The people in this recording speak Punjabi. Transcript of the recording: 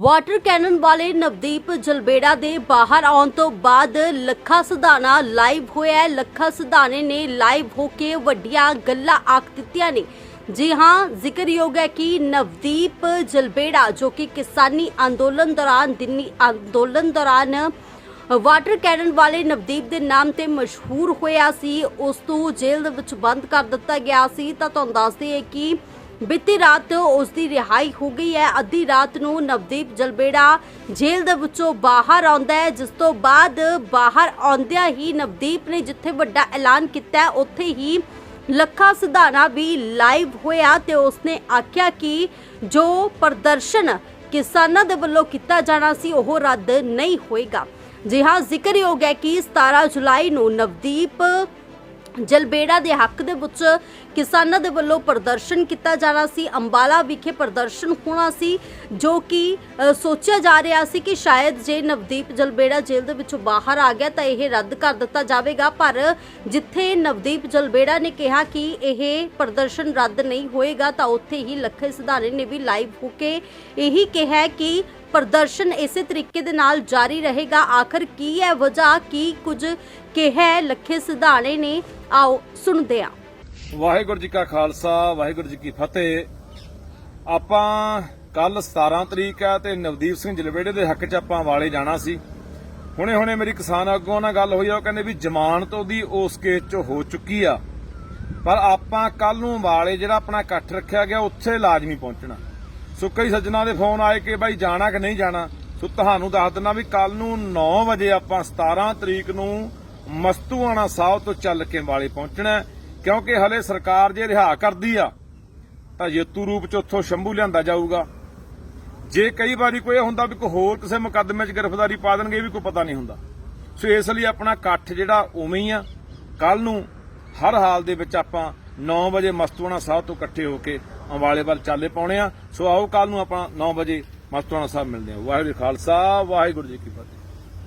ਵਾਟਰ ਕੈਨਨ ਵਾਲੇ ਨਵਦੀਪ ਜਲਬੇੜਾ ਦੇ ਬਾਹਰ ਆਉਣ ਤੋਂ ਬਾਅਦ ਲੱਖਾ ਸਿਧਾਣਾ ਲਾਈਵ ਹੋਇਆ ਲੱਖਾ ਸਿਧਾਣੇ ਨੇ ਲਾਈਵ ਹੋ ਕੇ ਵੱਡੀਆਂ ਗੱਲਾਂ ਆਖ ਦਿੱਤੀਆਂ ਨੇ। ਜੀ ਹਾਂ, ਜ਼ਿਕਰਯੋਗ ਹੈ ਕਿ ਨਵਦੀਪ ਜਲਬੇੜਾ, ਜੋ ਕਿ ਕਿਸਾਨੀ ਅੰਦੋਲਨ ਦੌਰਾਨ ਦਿੱਲੀ ਅੰਦੋਲਨ ਦੌਰਾਨ ਵਾਟਰ ਕੈਨਨ ਵਾਲੇ ਨਵਦੀਪ ਦੇ ਨਾਮ ਤੇ ਮਸ਼ਹੂਰ ਹੋਇਆ ਸੀ, ਉਸ ਨੂੰ ਜੇਲ੍ਹ ਦੇ ਵਿੱਚ ਬੰਦ ਕਰ ਦਿੱਤਾ ਗਿਆ ਸੀ। ਤਾਂ ਤੁਹਾਨੂੰ ਦੱਸਦੇ ਹੈ ਕਿ ਬੀਤੀ ਰਾਤ ਉਸ ਦੀ ਰਿਹਾਈ ਹੋ ਗਈ ਹੈ। ਅੱਧੀ ਰਾਤ ਨੂੰ ਨਵਦੀਪ ਜਲਬੇੜਾ ਜੇਲ੍ਹ ਦੇ ਵਿੱਚੋਂ ਬਾਹਰ ਆਉਂਦਾ ਹੈ। ਜਿਸ ਤੋਂ ਬਾਅਦ ਬਾਹਰ ਆਉਂਦਿਆਂ ਹੀ ਨਵਦੀਪ ਨੇ ਜਿੱਥੇ ਵੱਡਾ ਐਲਾਨ ਕੀਤਾ ਉੱਥੇ ਹੀ ਲੱਖਾ ਸਿਧਾਣਾ ਵੀ ਲਾਈਵ ਹੋਇਆ ਤੇ ਉਸਨੇ ਆਖਿਆ ਕਿ ਜੋ ਪ੍ਰਦਰਸ਼ਨ ਕਿਸਾਨਾਂ ਦੇ ਵੱਲੋਂ ਕੀਤਾ ਜਾਣਾ ਸੀ, ਉਹ ਰੱਦ ਨਹੀਂ ਹੋਏਗਾ। ਜੀ ਹਾਂ, ਜ਼ਿਕਰਯੋਗ ਹੈ ਕਿ 17 ਜੁਲਾਈ ਨੂੰ ਨਵਦੀਪ ਜਲਬੇੜਾ ਦੇ ਹੱਕ ਦੇ ਵਿੱਚ ਕਿਸਾਨਾਂ ਦੇ ਵੱਲੋਂ ਪ੍ਰਦਰਸ਼ਨ ਕੀਤਾ ਜਾਣਾ ਸੀ, ਅੰਬਾਲਾ ਵਿਖੇ ਪ੍ਰਦਰਸ਼ਨ ਹੋਣਾ ਸੀ, ਜੋ ਕਿ ਸੋਚਿਆ ਜਾ ਰਿਹਾ ਸੀ ਕਿ ਸ਼ਾਇਦ ਜੇ ਨਵਦੀਪ ਜਲਬੇੜਾ ਜੇਲ੍ਹ ਦੇ ਵਿੱਚੋਂ ਬਾਹਰ ਆ ਗਿਆ ਤਾਂ ਇਹ ਰੱਦ ਕਰ ਦਿੱਤਾ ਜਾਵੇਗਾ, ਪਰ ਜਿੱਥੇ ਨਵਦੀਪ ਜਲਬੇੜਾ ਨੇ ਕਿਹਾ ਕਿ ਇਹ ਪ੍ਰਦਰਸ਼ਨ ਰੱਦ ਨਹੀਂ ਹੋਏਗਾ ਤਾਂ ਉੱਥੇ ਹੀ ਲੱਖੇ ਸਿਧਾਣੇ ਨੇ ਵੀ ਲਾਈਵ ਹੋ ਕੇ ਇਹੀ ਕਿਹਾ ਕਿ ਪ੍ਰਦਰਸ਼ਨ ਇਸੇ ਤਰੀਕੇ ਦੇ ਨਾਲ ਜਾਰੀ ਰਹੇਗਾ। ਆਖਰ ਕੀ ਹੈ ਵਜ੍ਹਾ, ਕੀ ਕੁਝ ਕਿਹਾ ਲੱਖੇ ਸਿਧਾਣੇ ਨੇ। ਆਓ ਸੁਣਦੇ ਹਾਂ। ਵਾਹਿਗੁਰੂ ਜੀ ਕਾ ਖਾਲਸਾ, ਵਾਹਿਗੁਰੂ ਜੀ ਕੀ ਫਤਿਹ। ਆਪਾਂ ਕੱਲ 17 ਤਰੀਕ ਹੈ ਤੇ ਨਵਦੀਪ ਸਿੰਘ ਜਲਵੇੜੇ ਦੇ ਹੱਕ 'ਚ ਆਪਾਂ ਵਾਲੇ ਜਾਣਾ ਸੀ। ਹੁਣੇ ਹੁਣੇ ਮੇਰੀ ਕਿਸਾਨ ਆਗੂਆਂ ਨਾਲ ਗੱਲ ਹੋਈ ਆ, ਉਹ ਕਹਿੰਦੇ ਵੀ ਜ਼ਮਾਨਤ ਉਹਦੀ ਉਸ ਕੇਸ 'ਚ ਹੋ ਚੁੱਕੀ ਆ। ਪਰ ਆਪਾਂ ਕੱਲ ਨੂੰ ਵਾਲੇ ਜਿਹੜਾ ਆਪਣਾ ਇਕੱਠ ਰੱਖਿਆ ਗਿਆ, ਉੱਥੇ ਲਾਜ਼ਮੀ ਪਹੁੰਚਣਾ। ਸੋ ਕਈ ਸੱਜਣਾ ਦੇ ਫੋਨ ਆਏ ਕਿ ਬਾਈ ਜਾਣਾ ਕਿ ਨਹੀਂ ਜਾਣਾ? ਸੋ ਤੁਹਾਨੂੰ ਦੱਸ ਦਿੰਦਾ ਵੀ ਕੱਲ ਨੂੰ 9 ਵਜੇ ਆਪਾਂ 17 ਤਰੀਕ ਨੂੰ ਮਸਤੂਆਣਾ ਸਾਹਿਬ ਤੋਂ ਚੱਲ ਕੇ ਵਾਲੇ ਪਹੁੰਚਣਾ ਕਿਉਂਕਿ ਹਲੇ ਸਰਕਾਰ ਜੇ ਰਿਹਾ ਕਰਦੀ ਆ, ਤਾਂ ਜੇਤੂ ਰੂਪ ਚ ਉੱਥੋਂ ਸ਼ੰਭੂ ਲਿਆਂਦਾ ਜਾਊਗਾ। ਜੇ ਕਈ ਵਾਰੀ ਕੋਈ ਇਹ ਹੁੰਦਾ ਵੀ ਕੋਈ ਹੋਰ ਕਿਸੇ ਮੁਕੱਦਮੇ 'ਚ ਗ੍ਰਿਫਤਾਰੀ ਪਾ ਦੇਣਗੇ, ਇਹ ਵੀ ਕੋਈ ਪਤਾ ਨਹੀਂ ਹੁੰਦਾ। ਸੋ ਇਸ ਲਈ ਆਪਣਾ ਇਕੱਠ ਜਿਹੜਾ ਉਵੇਂ ਹੀ ਆ। ਕੱਲ ਨੂੰ ਹਰ ਹਾਲ ਦੇ ਵਿੱਚ ਆਪਾਂ 9 ਵਜੇ ਮਸਤੂਆਣਾ ਸਾਹਿਬ ਤੋਂ ਇਕੱਠੇ ਹੋ ਕੇ ਅੰਬਾਲੇ ਵੱਲ ਚਾਲੇ ਪਾਉਣੇ ਆ। ਸੋ ਆਓ ਕੱਲ ਨੂੰ ਆਪਾਂ 9 ਵਜੇ ਮਸਤੂਆਣਾ ਸਾਹਿਬ ਮਿਲਦੇ ਆ ਵਾਹਿਗੁਰੂ ਖਾਲਸਾ, ਵਾਹਿਗੁਰੂ ਜੀ ਕੀ ਫਤਿਹ।